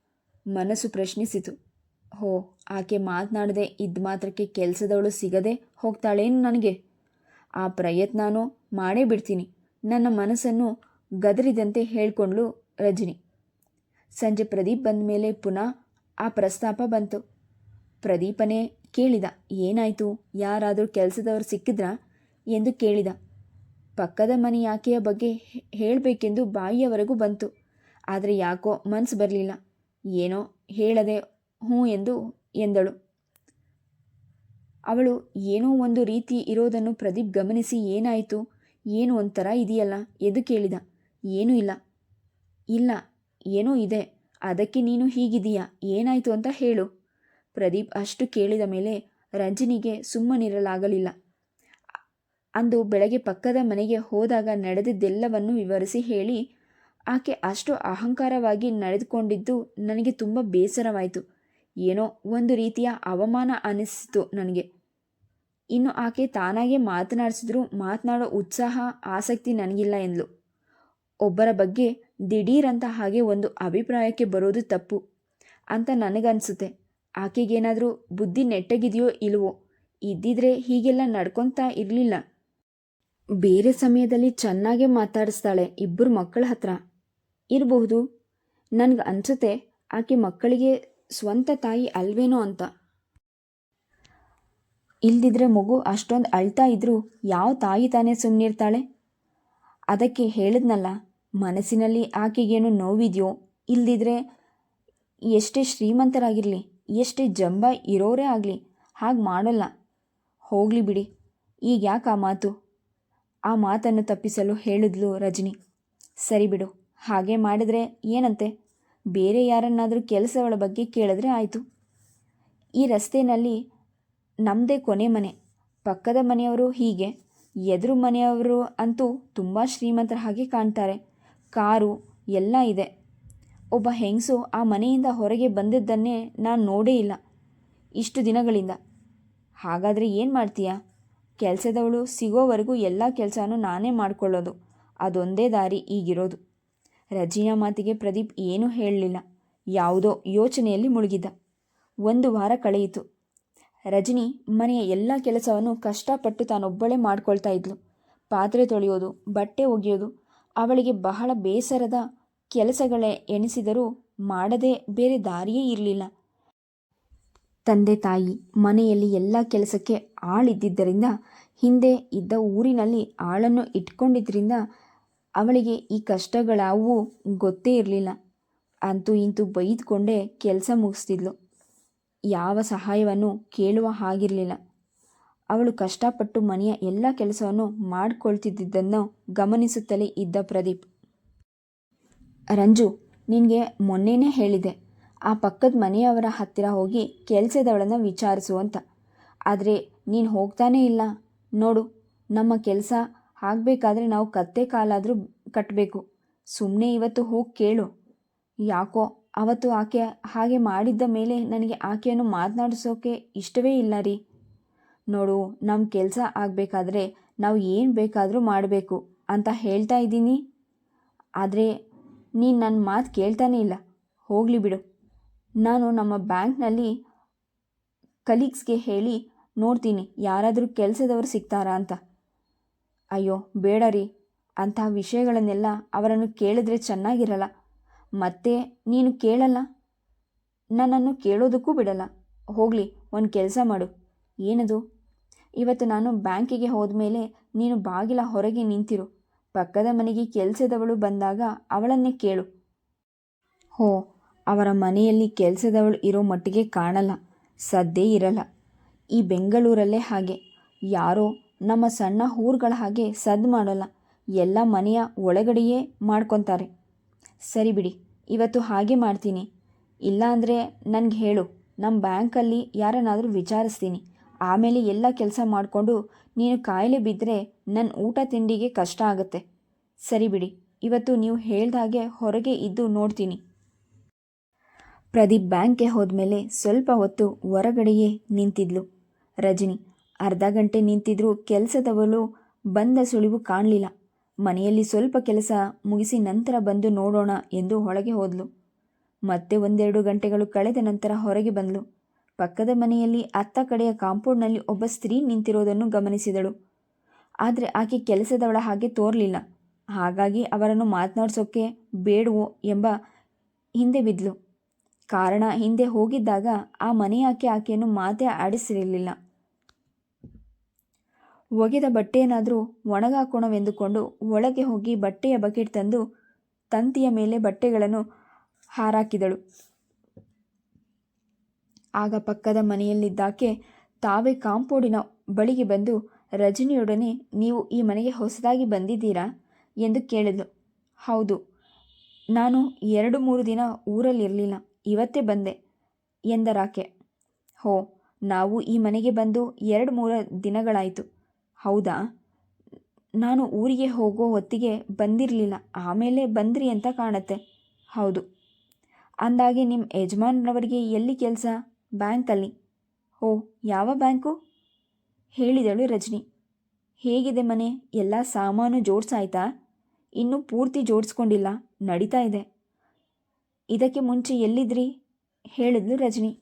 ಮನಸ್ಸು ಪ್ರಶ್ನಿಸಿತು. ಹೋ, ಆಕೆ ಮಾತನಾಡದೆ ಇದ್ದ ಮಾತ್ರಕ್ಕೆ ಕೆಲಸದವಳು ಸಿಗದೆ ಹೋಗ್ತಾಳೇನು ನನಗೆ? ಆ ಪ್ರಯತ್ನನೂ ಮಾಡೇ ಬಿಡ್ತೀನಿ. ನನ್ನ ಮನಸ್ಸನ್ನು ಗದರಿದಂತೆ ಹೇಳ್ಕೊಂಡ್ಲು ರಜನಿ. ಸಂಜೆ ಪ್ರದೀಪ್ ಬಂದ ಮೇಲೆ ಪುನಃ ಆ ಪ್ರಸ್ತಾಪ ಬಂತು. ಪ್ರದೀಪನೇ ಕೇಳಿದ, ಏನಾಯಿತು? ಯಾರಾದರೂ ಕೆಲಸದವರು ಸಿಕ್ಕಿದ್ರಾ? ಎಂದು ಕೇಳಿದ. ಪಕ್ಕದ ಮನೆ ಆಕೆಯ ಬಗ್ಗೆ ಹೇಳಬೇಕೆಂದು ಬಾಯಿಯವರೆಗೂ ಬಂತು. ಆದರೆ ಯಾಕೋ ಮನಸ್ಸು ಬರಲಿಲ್ಲ. ಏನೋ ಹೇಳದೆ ಹ್ಞೂ ಎಂದು ಎಂದಳು. ಅವಳು ಏನೋ ಒಂದು ರೀತಿ ಇರೋದನ್ನು ಪ್ರದೀಪ್ ಗಮನಿಸಿ ಏನಾಯಿತು? ಏನು ಒಂಥರ ಇದೆಯಲ್ಲ? ಎಂದು ಕೇಳಿದ. ಏನೂ ಇಲ್ಲ. ಇಲ್ಲ, ಏನೋ ಇದೆ. ಅದಕ್ಕೆ ನೀನು ಹೀಗಿದೀಯಾ ಏನಾಯಿತು ಅಂತ ಹೇಳು. ಪ್ರದೀಪ್ ಅಷ್ಟು ಕೇಳಿದ ಮೇಲೆ ರಂಜನಿಗೆ ಸುಮ್ಮನಿರಲಾಗಲಿಲ್ಲ. ಅಂದು ಬೆಳಗ್ಗೆ ಪಕ್ಕದ ಮನೆಗೆ ಹೋದಾಗ ನಡೆದಿದ್ದೆಲ್ಲವನ್ನು ವಿವರಿಸಿ ಹೇಳಿ, ಆಕೆ ಅಷ್ಟು ಅಹಂಕಾರವಾಗಿ ನಡೆದುಕೊಂಡಿದ್ದು ನನಗೆ ತುಂಬ ಬೇಸರವಾಯಿತು. ಏನೋ ಒಂದು ರೀತಿಯ ಅವಮಾನ ಅನಿಸಿತು ನನಗೆ. ಇನ್ನು ಆಕೆ ತಾನಾಗೆ ಮಾತನಾಡಿಸಿದ್ರು ಮಾತನಾಡೋ ಉತ್ಸಾಹ, ಆಸಕ್ತಿ ನನಗಿಲ್ಲ ಎಂದ್ಲು. ಒಬ್ಬರ ಬಗ್ಗೆ ದಿಢೀರಂತ ಹಾಗೆ ಒಂದು ಅಭಿಪ್ರಾಯಕ್ಕೆ ಬರೋದು ತಪ್ಪು ಅಂತ ನನಗನ್ಸುತ್ತೆ. ಆಕೆಗೇನಾದರೂ ಬುದ್ಧಿ ನೆಟ್ಟಗಿದೆಯೋ ಇಲ್ವೋ, ಇದ್ದಿದ್ರೆ ಹೀಗೆಲ್ಲ ನಡ್ಕೊತಾ ಇರಲಿಲ್ಲ. ಬೇರೆ ಸಮಯದಲ್ಲಿ ಚೆನ್ನಾಗೇ ಮಾತಾಡಿಸ್ತಾಳೆ ಇಬ್ಬರು ಮಕ್ಕಳ ಹತ್ರ. ಇರಬಹುದು. ನನಗೆ ಅನ್ಸುತ್ತೆ ಆಕೆ ಮಕ್ಕಳಿಗೆ ಸ್ವಂತ ತಾಯಿ ಅಲ್ವೇನೋ ಅಂತ. ಇಲ್ದಿದ್ರೆ ಮಗು ಅಷ್ಟೊಂದು ಅಳ್ತಾ ಇದ್ರೂ ಯಾವ ತಾಯಿ ತಾನೇ ಸುಮ್ಮನಿರ್ತಾಳೆ ಅದಕ್ಕೆ ಹೇಳಿದ್ನಲ್ಲ, ಮನಸ್ಸಿನಲ್ಲಿ ಆಕೆಗೇನು ನೋವಿದೆಯೋ, ಇಲ್ದಿದ್ರೆ ಎಷ್ಟೇ ಶ್ರೀಮಂತರಾಗಿರಲಿ, ಎಷ್ಟೇ ಜಂಬ ಇರೋರೇ ಆಗಲಿ, ಹಾಗೆ ಮಾಡೋಲ್ಲ. ಹೋಗಲಿ ಬಿಡಿ. ಈಗ ಯಾಕೆ ಆ ಮಾತು? ಆ ಮಾತನ್ನು ತಪ್ಪಿಸಲು ಹೇಳಿದ್ಲು ರಜನಿ. ಸರಿ ಬಿಡು, ಹಾಗೆ ಮಾಡಿದರೆ ಏನಂತೆ? ಬೇರೆ ಯಾರನ್ನಾದರೂ ಕೆಲಸಗಳ ಬಗ್ಗೆ ಕೇಳಿದ್ರೆ ಆಯಿತು. ಈ ರಸ್ತೆಯಲ್ಲಿ ನಮ್ಮದೇ ಕೊನೆ ಮನೆ. ಪಕ್ಕದ ಮನೆಯವರು ಹೀಗೆ. ಎದುರು ಮನೆಯವರು ಅಂತೂ ತುಂಬ ಶ್ರೀಮಂತರ ಹಾಗೆ ಕಾಣ್ತಾರೆ. ಕಾರು, ಎಲ್ಲ ಇದೆ. ಒಬ್ಬ ಹೆಂಗಸು ಆ ಮನೆಯಿಂದ ಹೊರಗೆ ಬಂದಿದ್ದನ್ನೇ ನಾನು ನೋಡೇ ಇಲ್ಲ. ಇಷ್ಟು ದಿನಗಳಿಂದ. ಹಾಗಾದರೆ ಏನು ಮಾಡ್ತೀಯಾ? ಕೆಲಸದವಳು ಸಿಗೋವರೆಗೂ ಎಲ್ಲ ಕೆಲಸನೂ ನಾನೇ ಮಾಡ್ಕೊಳ್ಳೋದು. ಅದೊಂದೇ ದಾರಿ ಈಗಿರೋದು. ರಜಿನ ಮಾತಿಗೆ ಪ್ರದೀಪ್ ಏನೂ ಹೇಳಲಿಲ್ಲ. ಯಾವುದೋ ಯೋಚನೆಯಲ್ಲಿ ಮುಳುಗಿದ್ದ ಒಂದು ವಾರ ಕಳೆಯಿತು. ರಜನಿ ಮನೆಯ ಎಲ್ಲ ಕೆಲಸವನ್ನು ಕಷ್ಟಪಟ್ಟು ತಾನೊಬ್ಬಳೇ ಮಾಡ್ಕೊಳ್ತಾ ಇದ್ಲು. ಪಾತ್ರೆ ತೊಳೆಯೋದು, ಬಟ್ಟೆ ಒಗೆಯೋದು, ಅವಳಿಗೆ ಬಹಳ ಬೇಸರದ ಕೆಲಸಗಳೇ ಎಣಿಸಿದರೂ ಮಾಡದೆ ಬೇರೆ ದಾರಿಯೇ ಇರಲಿಲ್ಲ. ತಂದೆ ತಾಯಿ ಮನೆಯಲ್ಲಿ ಎಲ್ಲ ಕೆಲಸಕ್ಕೆ ಆಳಿದ್ದಿದ್ದರಿಂದ ಹಿಂದೆ ಇದ್ದ ಊರಿನಲ್ಲಿ ಆಳನ್ನು ಇಟ್ಕೊಂಡಿದ್ದರಿಂದ ಅವಳಿಗೆ ಈ ಕಷ್ಟಗಳಾವು ಗೊತ್ತೇ ಇರಲಿಲ್ಲ. ಅಂತೂ ಇಂತೂ ಬೈದ್ಕೊಂಡೇ ಕೆಲಸ ಮುಗಿಸ್ತಿದ್ಲು. ಯಾವ ಸಹಾಯವನ್ನು ಕೇಳುವ ಹಾಗಿರಲಿಲ್ಲ. ಅವಳು ಕಷ್ಟಪಟ್ಟು ಮನೆಯ ಎಲ್ಲ ಕೆಲಸವನ್ನು ಮಾಡಿಕೊಳ್ತಿದ್ದನ್ನು ಗಮನಿಸುತ್ತಲೇ ಇದ್ದ ಪ್ರದೀಪ್. ರಂಜು, ನಿನಗೆ ಮೊನ್ನೆನೇ ಹೇಳಿದೆ ಆ ಪಕ್ಕದ ಮನೆಯವರ ಹತ್ತಿರ ಹೋಗಿ ಕೆಲಸದವಳನ್ನು ವಿಚಾರಿಸು ಅಂತ. ಆದರೆ ನೀನು ಹೋಗ್ತಾನೇ ಇಲ್ಲ. ನೋಡು, ನಮ್ಮ ಕೆಲಸ ಆಗಬೇಕಾದ್ರೆ ನಾವು ಕತ್ತೆ ಕಾಲಾದರೂ ಕಟ್ಟಬೇಕು ಸುಮ್ಮನೆ ಇವತ್ತು ಹೋಗಿ ಕೇಳು. ಯಾಕೋ ಅವತ್ತು ಆಕೆ ಹಾಗೆ ಮಾಡಿದ್ದ ಮೇಲೆ ನನಗೆ ಆಕೆಯನ್ನು ಮಾತನಾಡಿಸೋಕೆ ಇಷ್ಟವೇ ಇಲ್ಲ ರೀ. ನೋಡು ನಮ್ಮ ಕೆಲಸ ಆಗಬೇಕಾದ್ರೆ ನಾವು ಏನು ಬೇಕಾದರೂ ಮಾಡಬೇಕು ಅಂತ ಹೇಳ್ತಾ ಇದ್ದೀನಿ. ಆದರೆ ನೀನು ನನ್ನ ಮಾತು ಕೇಳ್ತಾನೇ ಇಲ್ಲ. ಹೋಗಲಿ ಬಿಡು. ನಾನು ನಮ್ಮ ಬ್ಯಾಂಕ್ನಲ್ಲಿ ಕಲೀಗ್ಸ್ಗೆ ಹೇಳಿ ನೋಡ್ತೀನಿ, ಯಾರಾದರೂ ಕೆಲಸದವರು ಸಿಗ್ತಾರಾ ಅಂತ. ಅಯ್ಯೋ, ಬೇಡ ರೀ. ಅಂತಹ ವಿಷಯಗಳನ್ನೆಲ್ಲ ಅವರನ್ನು ಕೇಳಿದ್ರೆ ಚೆನ್ನಾಗಿರಲ್ಲ. ಮತ್ತೆ ನೀನು ಕೇಳಲ್ಲ? ನನ್ನನ್ನು ಕೇಳೋದಕ್ಕೂ ಬಿಡಲ್ಲ. ಹೋಗಲಿ, ಒಂದು ಕೆಲಸ ಮಾಡು. ಏನದು? ಇವತ್ತು ನಾನು ಬ್ಯಾಂಕಿಗೆ ಹೋದ ಮೇಲೆ ನೀನು ಬಾಗಿಲ ಹೊರಗೆ ನಿಂತಿರು. ಪಕ್ಕದ ಮನೆಗೆ ಕೆಲಸದವಳು ಬಂದಾಗ ಅವಳನ್ನೇ ಕೇಳು. ಹೋ, ಅವರ ಮನೆಯಲ್ಲಿ ಕೆಲಸದವಳು ಇರೋ ಮಟ್ಟಿಗೆ ಕಾಣಲ್ಲ. ಸದ್ದೇ ಇರಲ್ಲ. ಈ ಬೆಂಗಳೂರಲ್ಲೇ ಹಾಗೆ. ಯಾರೋ ನಮ್ಮ ಸಣ್ಣ ಊರುಗಳ ಹಾಗೆ ಸದ್ದು ಮಾಡಲ್ಲ. ಎಲ್ಲ ಮನೆಯ ಒಳಗಡೆಯೇ ಮಾಡ್ಕೊತಾರೆ. ಸರಿ ಬಿಡಿ, ಇವತ್ತು ಹಾಗೆ ಮಾಡ್ತೀನಿ. ಇಲ್ಲಾಂದರೆ ನನಗೆ ಹೇಳು ನಮ್ಮ ಬ್ಯಾಂಕಲ್ಲಿ ಯಾರನ್ನಾದರೂ ವಿಚಾರಿಸ್ತೀನಿ. ಆಮೇಲೆ ಎಲ್ಲ ಕೆಲಸ ಮಾಡಿಕೊಂಡು ನೀನು ಕಾಯಿಲೆ ಬಿದ್ದರೆ ನನ್ನ ಊಟ ತಿಂಡಿಗೆ ಕಷ್ಟ ಆಗುತ್ತೆ. ಸರಿ ಬಿಡಿ, ಇವತ್ತು ನೀವು ಹೇಳ್ದ ಹಾಗೆ ಹೊರಗೆ ಇದ್ದು ನೋಡ್ತೀನಿ. ಪ್ರದೀಪ್ ಬ್ಯಾಂಕ್ಗೆ ಹೋದ್ಮೇಲೆ ಸ್ವಲ್ಪ ಹೊತ್ತು ಹೊರಗಡೆಯೇ ನಿಂತಿದ್ಲು. ರಜನಿ, ಅರ್ಧ ಗಂಟೆ ನಿಂತಿದ್ರೂ ಕೆಲಸದವಳು ಬಂದ ಸುಳಿವು ಕಾಣಲಿಲ್ಲ. ಮನೆಯಲ್ಲಿ ಸ್ವಲ್ಪ ಕೆಲಸ ಮುಗಿಸಿ ನಂತರ ಬಂದು ನೋಡೋಣ ಎಂದು ಒಳಗೆ ಹೋದ್ಲು. ಮತ್ತೆ ಒಂದೆರಡು ಗಂಟೆಗಳು ಕಳೆದ ನಂತರ ಹೊರಗೆ ಬಂದ್ಲು. ಪಕ್ಕದ ಮನೆಯಲ್ಲಿ ಅತ್ತ ಕಡೆಯ ಕಾಂಪೌಂಡ್ನಲ್ಲಿ ಒಬ್ಬ ಸ್ತ್ರೀ ನಿಂತಿರೋದನ್ನು ಗಮನಿಸಿದಳು. ಆದರೆ ಆಕೆ ಕೆಲಸದವಳ ಹಾಗೆ ತೋರಲಿಲ್ಲ. ಹಾಗಾಗಿ ಅವರನ್ನು ಮಾತನಾಡ್ಸೋಕ್ಕೆ ಬೇಡವೋ ಎಂಬ ಹಿಂದೆ ಬಿದ್ಲು. ಕಾರಣ ಹಿಂದೆ ಹೋಗಿದ್ದಾಗ ಆ ಮನೆಯಾಕೆ ಆಕೆಯನ್ನು ಮಾತೇ ಆಡಿಸಿರಲಿಲ್ಲ. ಒಗೆದ ಬಟ್ಟೆಯನ್ನಾದರೂ ಒಣಗಾಕೋಣವೆಂದುಕೊಂಡು ಒಳಗೆ ಹೋಗಿ ಬಟ್ಟೆಯ ಬಕೆಟ್ ತಂದು ತಂತಿಯ ಮೇಲೆ ಬಟ್ಟೆಗಳನ್ನು ಹಾರಾಕಿದಳು. ಆಗ ಪಕ್ಕದ ಮನೆಯಲ್ಲಿದ್ದಾಕೆ ತಾವೇ ಕಾಂಪೌಂಡಿನ ಬಳಿಗೆ ಬಂದು, ರಜನಿಯೊಡನೆ ನೀವು ಈ ಮನೆಗೆ ಹೊಸದಾಗಿ ಬಂದಿದ್ದೀರಾ? ಎಂದು ಕೇಳಿದ್ಲು. ಹೌದು, ನಾನು ಎರಡು ಮೂರು ದಿನ ಊರಲ್ಲಿರಲಿಲ್ಲ, ಇವತ್ತೇ ಬಂದೆ, ಎಂದರಾಕೆ. ಹೋ, ನಾವು ಈ ಮನೆಗೆ ಬಂದು ಎರಡು ಮೂರು ದಿನಗಳಾಯಿತು. ಹೌದಾ? ನಾನು ಊರಿಗೆ ಹೋಗೋ ಹೊತ್ತಿಗೆ ಬಂದಿರಲಿಲ್ಲ. ಆಮೇಲೆ ಬಂದ್ರಿ ಅಂತ ಕಾಣತ್ತೆ. ಹೌದು. ಅಂದಾಗೆ ನಿಮ್ಮ ಯಜಮಾನ್ರವರಿಗೆ ಎಲ್ಲಿ ಕೆಲಸ? ಬ್ಯಾಂಕಲ್ಲಿ. ಓ, ಯಾವ ಬ್ಯಾಂಕು? ಹೇಳಿದಳು ರಜನಿ. ಹೇಗಿದೆ ಮನೆ? ಎಲ್ಲ ಸಾಮಾನು ಜೋಡಿಸಾಯ್ತಾ? ಇನ್ನೂ ಪೂರ್ತಿ ಜೋಡಿಸ್ಕೊಂಡಿಲ್ಲ. ನಡೀತಾ ಇದೆ. ಇದಕ್ಕೆ ಮುಂಚೆ ಎಲ್ಲಿದ್ರಿ? ಹೇಳಿದ್ಲು ರಜನಿ.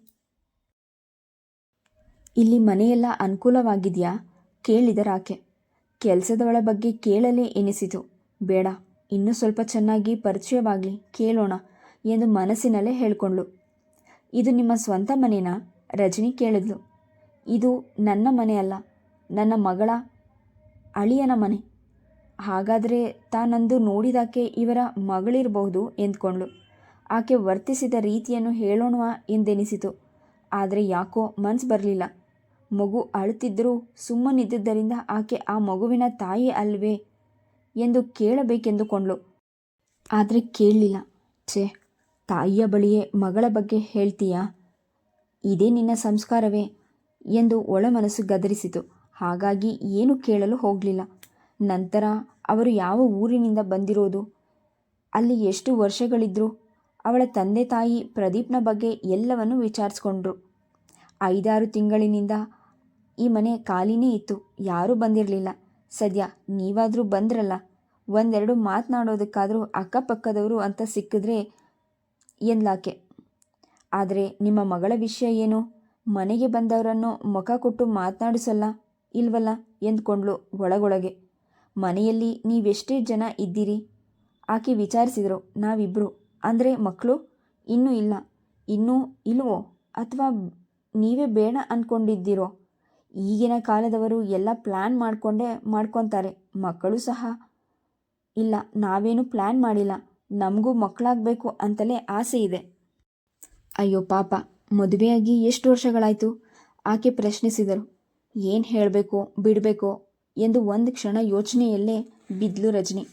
ಇಲ್ಲಿ ಮನೆಯೆಲ್ಲ ಅನುಕೂಲವಾಗಿದೆಯಾ? ಕೇಳಿದರಾಕೆ ಕೆಲಸದವಳ ಬಗ್ಗೆ ಕೇಳಲೇ ಎನಿಸಿತು. ಬೇಡ, ಇನ್ನೂ ಸ್ವಲ್ಪ ಚೆನ್ನಾಗಿ ಪರಿಚಯವಾಗಲಿ, ಕೇಳೋಣ ಎಂದು ಮನಸ್ಸಿನಲ್ಲೇ ಹೇಳಿಕೊಂಡ್ಳು. ಇದು ನಿಮ್ಮ ಸ್ವಂತ ಮನೆನಾ? ರಜನಿ ಕೇಳಿದ್ಲು. ಇದು ನನ್ನ ಮನೆ ಅಲ್ಲ, ನನ್ನ ಮಗಳ, ಅಳಿಯನ ಮನೆ. ಹಾಗಾದರೆ ತಾನಂದು ನೋಡಿದಾಕೆ ಇವರ ಮಗಳಿರಬಹುದು ಎಂದ್ಕೊಂಡ್ಳು. ಆಕೆ ವರ್ತಿಸಿದ ರೀತಿಯನ್ನು ಹೇಳೋಣವಾ ಎಂದೆನಿಸಿತು. ಆದರೆ ಯಾಕೋ ಮನ್ಸು ಬರಲಿಲ್ಲ. ಮಗು ಅಳುತ್ತಿದ್ದರೂ ಸುಮ್ಮನಿದ್ದುದರಿಂದ ಆಕೆ ಆ ಮಗುವಿನ ತಾಯಿ ಅಲ್ವೇ ಎಂದು ಕೇಳಬೇಕೆಂದುಕೊಂಡ್ಳು. ಆದರೆ ಕೇಳಲಿಲ್ಲ. ಛೇ, ತಾಯಿಯ ಬಳಿಯೇ ಮಗಳ ಬಗ್ಗೆ ಹೇಳ್ತೀಯಾ? ಇದೇ ನಿನ್ನ ಸಂಸ್ಕಾರವೇ ಎಂದು ಒಳಮನಸ್ಸು ಗದರಿಸಿತು. ಹಾಗಾಗಿ ಏನು ಕೇಳಲು ಹೋಗಲಿಲ್ಲ. ನಂತರ ಅವರು ಯಾವ ಊರಿನಿಂದ ಬಂದಿರೋದು? ಅಲ್ಲಿ ಎಷ್ಟು ವರ್ಷಗಳಿದ್ರು? ಅವಳ ತಂದೆ ತಾಯಿ ಪ್ರದೀಪ್ನ ಬಗ್ಗೆ ಎಲ್ಲವನ್ನು ವಿಚಾರಿಸ್ಕೊಂಡ್ರು. ಐದಾರು ತಿಂಗಳಿನಿಂದ ಈ ಮನೆ ಖಾಲಿನೇ ಇತ್ತು. ಯಾರೂ ಬಂದಿರಲಿಲ್ಲ. ಸದ್ಯ ನೀವಾದರೂ ಬಂದ್ರಲ್ಲ. ಒಂದೆರಡು ಮಾತನಾಡೋದಕ್ಕಾದರೂ ಅಕ್ಕಪಕ್ಕದವರು ಅಂತ ಸಿಕ್ಕಿದ್ರೆ ಎಂದ್ಲಾಕೆ? ಆದರೆ ನಿಮ್ಮ ಮಗಳ ವಿಷಯ ಏನು? ಮನೆಗೆ ಬಂದವರನ್ನು ಮುಖ ಕೊಟ್ಟು ಮಾತನಾಡಿಸಲ್ಲ ಇಲ್ವಲ್ಲ? ಎಂದ್ಕೊಂಡ್ಳು ಒಳಗೊಳಗೆ. ಮನೆಯಲ್ಲಿ ನೀವೆಷ್ಟೇ ಜನ ಇದ್ದೀರಿ? ಆಕೆ ವಿಚಾರಿಸಿದರು ನಾವಿಬ್ಬರು ಅಂದರೆ ಮಕ್ಕಳು ಇನ್ನೂ ಇಲ್ಲ. ಇನ್ನೂ ಇಲ್ವೋ? ಅಥವಾ ನೀವೇ ಬೇಡ ಅಂದ್ಕೊಂಡಿದ್ದೀರೋ ಈಗಿನ ಕಾಲದವರು ಎಲ್ಲ ಪ್ಲ್ಯಾನ್ ಮಾಡಿಕೊಂಡೇ, ಮಾಡ್ಕೊತಾರೆ. ಮಕ್ಕಳು ಸಹ. ಇಲ್ಲ, ನಾವೇನು ಪ್ಲ್ಯಾನ್ ಮಾಡಿಲ್ಲ. ನಮಗೂ ಮಕ್ಕಳಾಗಬೇಕು ಅಂತಲೇ ಆಸೆ ಇದೆ. ಅಯ್ಯೋ ಪಾಪ, ಮದುವೆಯಾಗಿ ಎಷ್ಟು ವರ್ಷಗಳಾಯಿತು? ಆಕೆ ಪ್ರಶ್ನಿಸಿದರು. ಏನು ಹೇಳಬೇಕು, ಬಿಡಬೇಕೋ ಎಂದು ಒಂದು ಕ್ಷಣ ಯೋಚನೆಯಲ್ಲೇ ಬಿದ್ಲು ರಜನಿ.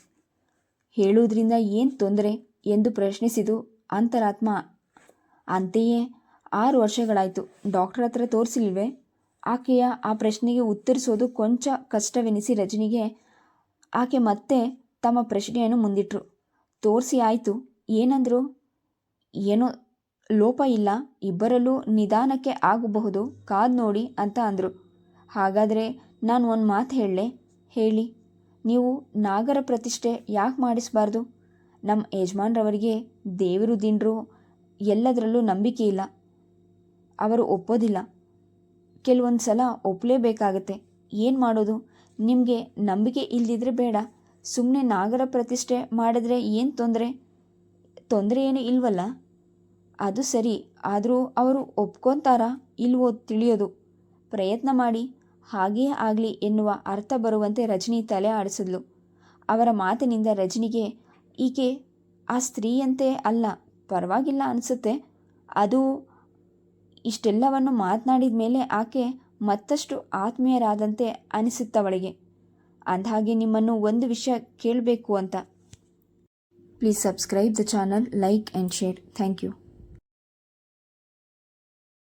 ಹೇಳುವುದರಿಂದ ಏನು ತೊಂದರೆ ಎಂದು ಪ್ರಶ್ನಿಸಿದು ಅಂತರಾತ್ಮ. ಅಂತೆಯೇ ಆರು ವರ್ಷಗಳಾಯಿತು. ಡಾಕ್ಟರ್ ಹತ್ರ ತೋರಿಸಿಲ್ವೇ? ಆಕೆಯ ಆ ಪ್ರಶ್ನೆಗೆ ಉತ್ತರಿಸೋದು ಕೊಂಚ ಕಷ್ಟವೆನಿಸಿ ರಜನಿಗೆ, ಆಕೆ ಮತ್ತೆ ತಮ್ಮ ಪ್ರಶ್ನೆಯನ್ನು ಮುಂದಿಟ್ರು. ತೋರಿಸಿ ಆಯಿತು. ಏನಂದರು? ಏನೋ ಲೋಪ ಇಲ್ಲ. ಇಬ್ಬರಲ್ಲೂ ನಿಧಾನಕ್ಕೆ ಆಗಬಹುದು. ಕಾದು ನೋಡಿ ಅಂತ ಅಂದರು. ಹಾಗಾದರೆ ನಾನು ಒಂದು ಮಾತು ಹೇಳಲೆ. ಹೇಳಿ. ನೀವು ನಾಗರ ಪ್ರತಿಷ್ಠೆ ಯಾಕೆ ಮಾಡಿಸಬಾರ್ದು? ನಮ್ಮ ಯಜಮಾನ್ರವರಿಗೆ ದೇವರು ದಿನರು ಎಲ್ಲದರಲ್ಲೂ ನಂಬಿಕೆ ಇಲ್ಲ. ಅವರು ಒಪ್ಪೋದಿಲ್ಲ. ಕೆಲವೊಂದು ಸಲ ಒಪ್ಪಲೇಬೇಕಾಗತ್ತೆ ಏನು ಮಾಡೋದು? ನಿಮಗೆ ನಂಬಿಕೆ ಇಲ್ದಿದ್ರೆ ಬೇಡ. ಸುಮ್ಮನೆ ನಾಗರ ಪ್ರತಿಷ್ಠೆ ಮಾಡಿದ್ರೆ ಏನು ತೊಂದರೆ? ತೊಂದರೆ ಏನು ಇಲ್ವಲ್ಲ? ಅದು ಸರಿ, ಆದರೂ ಅವರು ಒಪ್ಕೊತಾರಾ? ಇಲ್ವೋ ತಿಳಿಯೋದು. ಪ್ರಯತ್ನ ಮಾಡಿ. ಹಾಗೆಯೇ ಆಗಲಿ ಎನ್ನುವ ಅರ್ಥ ಬರುವಂತೆ ರಜನಿ ತಲೆ ಆಡಿಸಿದ್ಲು. ಅವರ ಮಾತಿನಿಂದ ರಜನಿಗೆ, ಈಕೆ ಆ ಸ್ತ್ರೀಯಂತೆ ಅಲ್ಲ, ಪರವಾಗಿಲ್ಲ ಅನಿಸುತ್ತೆ. ಅದು ಇಷ್ಟೆಲ್ಲವನ್ನು ಮಾತನಾಡಿದ ಮೇಲೆ ಆಕೆ ಮತ್ತಷ್ಟು ಆತ್ಮೀಯರಾದಂತೆ ಅನಿಸುತ್ತವಳಿಗೆ, ಅಂದಹಾಗೆ ನಿಮ್ಮನ್ನು ಒಂದು ವಿಷಯ ಕೇಳಬೇಕು ಅಂತ. Please subscribe the channel, like and share. Thank you.